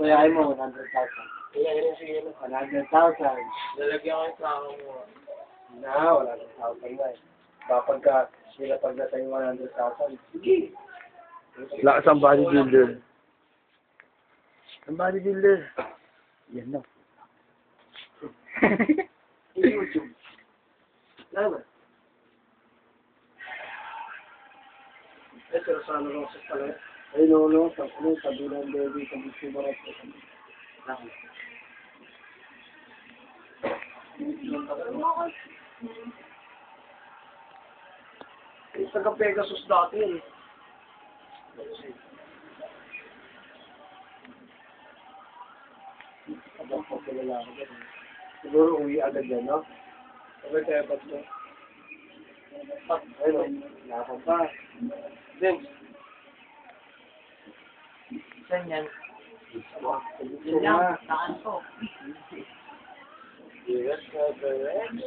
Kuyain mo, 100,000. Kaya ganyan sige na. 100,000. Lalagyan ko yung sako mo. Na, wala nang thousand na eh. Baka pagka sila pagdating yung 100,000, sige. Lakas ang bodybuilder. Ang bodybuilder. Yan na. YouTube. Lama. Eh, pero sa ano lang sa pala. Ay, no, sa ano, sa dulang baby, sa gusto mo rin. Eh, sa Pegasus dati yun. Abang ko kilala ko dyan. Siguro uwi agad yan, no? Sabi kaya ba't mo? Ayun, laban pa. Saan yan? Yun lang, saan ko? Yes, correct.